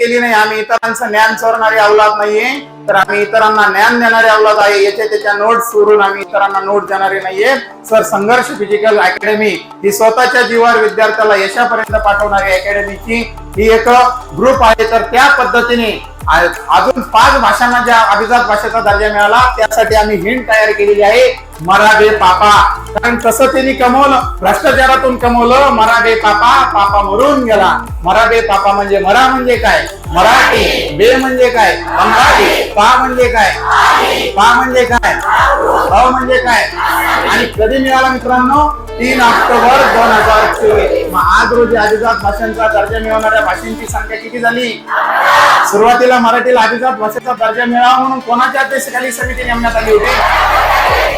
केली नाही. आम्ही इतरांचं ज्ञान चोरणारी अवलाद नाहीये. तर आम्ही इतरांना ज्ञान देणारी अवलाद आहे. याच्या त्याच्या नोट सोडून आम्ही इतरांना नोट देणारे नाहीये. सर संघर्ष फिजिकल अकॅडमी ही स्वतःच्या जीवावर विद्यार्थ्याला यशापर्यंत पाठवणारी अकॅडमीची ही एक ग्रुप आहे. तर त्या पद्धतीने अजून पाच भाषांना ज्या अभिजात भाषेचा दर्जा मिळाला त्यासाठी आम्ही हिंड तयार केलेली आहे मराठे पापा. कारण कसं त्यांनी कमवलं भ्रष्टाचारातून कमवलं मराबे पापा पापा मरून गेला. मराबे पापा म्हणजे मरा म्हणजे काय? मराठी. बे म्हणजे काय? मराठी. पा म्हणजे काय? पा म्हणजे काय? अ म्हणजे काय? आणि कधी मिळाला मित्रांनो? तीन ऑक्टोबर दोन हजार चोवीस. आज रोजी अभिजात भाषांचा दर्जा मिळवणाऱ्या भाषांची संख्या किती झाली? सुरुवातीला मराठीला अभिजात भाषेचा दर्जा मिळावा म्हणून कोणाच्या अध्यक्षतेखाली समिती नेमण्यात आली होती?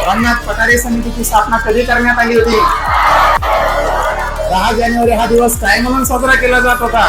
रमनाथ पठारे समितीची स्थापना कधी करण्यात आली होती? दहा जानेवारी हा दिवस काय म्हणून साजरा केला जात होता?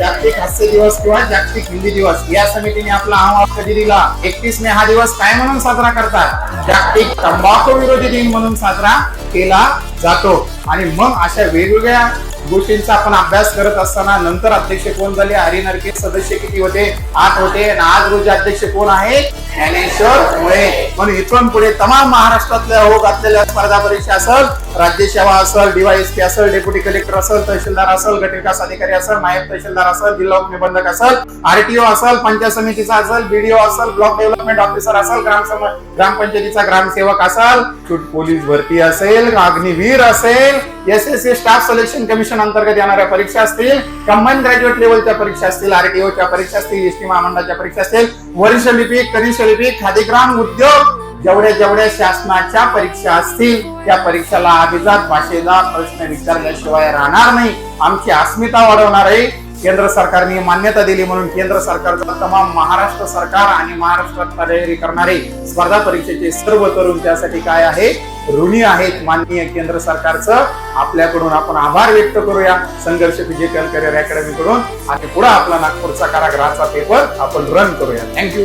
जागतिक हास्य दिवस किंवा जागतिक हिंदी दिवस. या समितीने आपला अहवाल कधी दिला? एकतीस मे हा दिवस काय म्हणून साजरा करतात? जागतिक तंबाखू विरोधी दिन म्हणून साजरा केला जातो. आणि मग अशा वेगवेगळ्या गोष्टींचा आपण अभ्यास करत असताना नंतर अध्यक्ष कोण झाले? हरिनरके सदस्य किती होते? आठ होते. आणि आज रोजी अध्यक्ष कोण आहे? ज्ञानेश्वर मुळे म्हणून इथून पुढे तमाम महाराष्ट्रातल्या हो घातलेल्या स्पर्धा परीक्षा असेल राज्यसेवा असेल डीवायएसपी असेल डेप्युटी कलेक्टर असेल तहसीलदार असेल गट विकास अधिकारी असेल नायब तहसीलदार असेल जिल्हा उपनिबंधक असेल आरटीओ असेल पंचायत समितीचा असेल बीडीओ असेल ब्लॉक डेव्हलपमेंट ऑफिसर असेल ग्राम ग्रामपंचायतीचा ग्रामसेवक असेल पोलीस भरती असेल अग्निवीर असेल S S C staff selection commission अंतर्गत येणाऱ्या परीक्षा असतील. कंबाईन ग्रॅज्युएट लेवलच्या परीक्षा असतील आरटीओच्या परीक्षा असतील एसटी महामंडळाच्या परीक्षा असतील. वरिष्ठ लिपिक कनिष्ठ लिपिक खादीग्राम उद्योग जेवढ्या जेवढ्या शासनाच्या परीक्षा असतील त्या परीक्षेला अभिजात भाषेला प्रश्न विचारल्याशिवाय राहणार नाही. आमची अस्मिता वाढवणार आहे. केंद्र सरकारने मान्यता दिली म्हणून केंद्र सरकारचा तमाम महाराष्ट्र सरकार आणि महाराष्ट्रात तयारी करणारे स्पर्धा परीक्षेचे सर्व तरुण त्यासाठी काय आहे? ऋणी आहेत. माननीय केंद्र सरकारचं आपल्याकडून आपण आभार व्यक्त करूया. संघर्ष फिजिकल करिअर अकॅडमी कडून आणि पुढे आपला नागपूरचा कारागृहाचा पेपर आपण रन करूया. Thank you